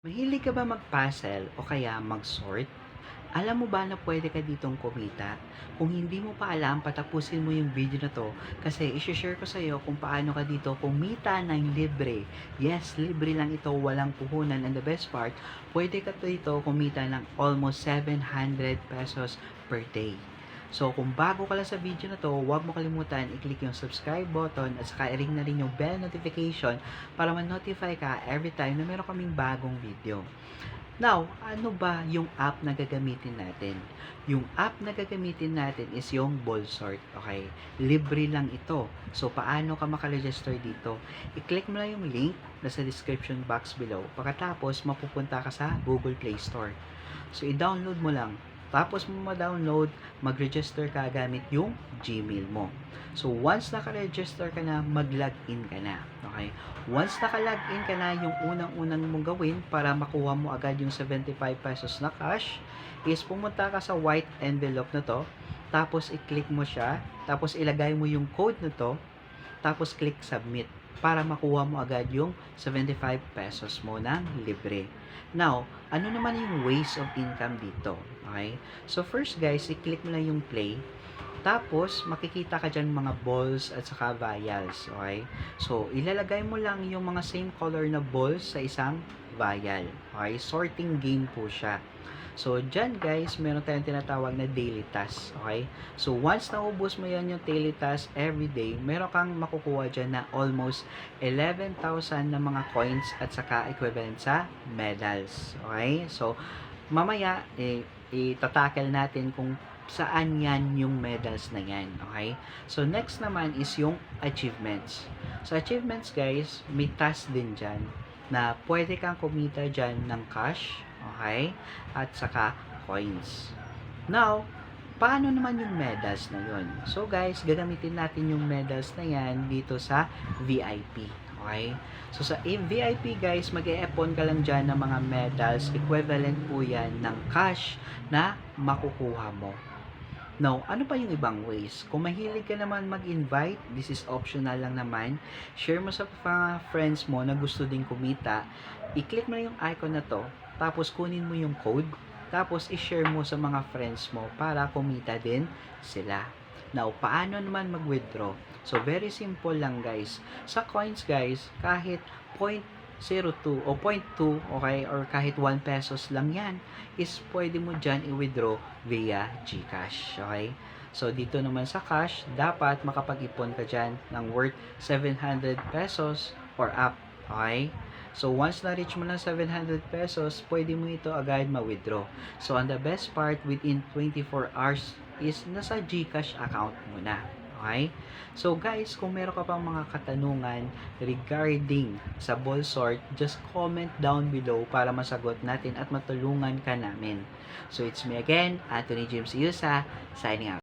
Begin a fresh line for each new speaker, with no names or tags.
Mahilig ka ba mag-puzzle o kaya mag-sort? Alam mo ba na pwede ka ditong kumita? Kung hindi mo pa alam, patapusin mo yung video na to kasi isi-share ko sa iyo kung paano ka dito kumita ng libre. Yes, libre lang ito, walang puhunan. And the best part, pwede ka dito kumita ng almost 700 pesos per day. So, kung bago ka lang sa video na to, huwag mo kalimutan i-click yung subscribe button at saka i-ring na rin yung bell notification para ma-notify ka every time na meron kaming bagong video. Now, ano ba yung app na gagamitin natin? Yung app na gagamitin natin is yung Bolsort, okay? Libre lang ito. So, paano ka makaregister dito? I-click mo lang yung link na sa description box below. Pagkatapos, mapupunta ka sa Google Play Store. So, i-download mo lang. Tapos mo ma-download, mag-register ka gamit yung Gmail mo. So, once naka-register ka na, mag-login ka na. Okay? Once naka-login ka na, yung unang-unang mong gawin para makuha mo agad yung 75 pesos na cash is pumunta ka sa white envelope na to, tapos i-click mo siya, tapos ilagay mo yung code na to, tapos click submit para makuha mo agad yung 75 pesos mo ng libre. Now, ano naman yung ways of income dito? Okay? So, first guys, i-click mo lang yung play. Tapos, makikita ka dyan mga balls at saka vials. Okay? So, ilalagay mo lang yung mga same color na balls sa isang vial. Okay? Sorting game po siya. So, dyan guys, meron tayong tinatawag na daily task. Okay? So, once naubos mo yan yung daily task every day, meron kang makukuha dyan na almost 11,000 na mga coins at saka equivalent sa medals. Okay? So, mamaya, eh, itatakel natin kung saan yan yung medals na yan. Okay? So, next naman is yung achievements. So, achievements guys, may task din dyan na pwede kang kumita dyan ng cash, okay? At saka coins. Now, paano naman yung medals na yun? So guys, gagamitin natin yung medals na yan dito sa VIP. Okay? So sa VIP guys, mag e ka lang dyan ng mga medals. Equivalent po yan ng cash na makukuha mo. Now, ano pa yung ibang ways? Kung mahilig ka naman mag-invite, this is optional lang naman. Share mo sa mga friends mo na gusto ding kumita. I-click mo yung icon na to, tapos kunin mo yung code, tapos i-share mo sa mga friends mo para kumita din sila. Now, paano naman mag-withdraw? So, very simple lang guys. Sa coins guys, kahit 0.02 o 0.2, okay, or kahit 1 pesos lang yan, is pwede mo dyan i-withdraw via GCash, okay? So, dito naman sa cash, dapat makapag-ipon ka dyan ng worth 700 pesos or up, okay? So, once na-reach mo ng 700 pesos, pwede mo ito agad ma-withdraw. So, and the best part, within 24 hours is nasa GCash account mo na. Okay? So guys, kung meron ka pang mga katanungan regarding sa ball sort, just comment down below para masagot natin at matulungan ka namin. So it's me again, Anthony James Iusa, signing out.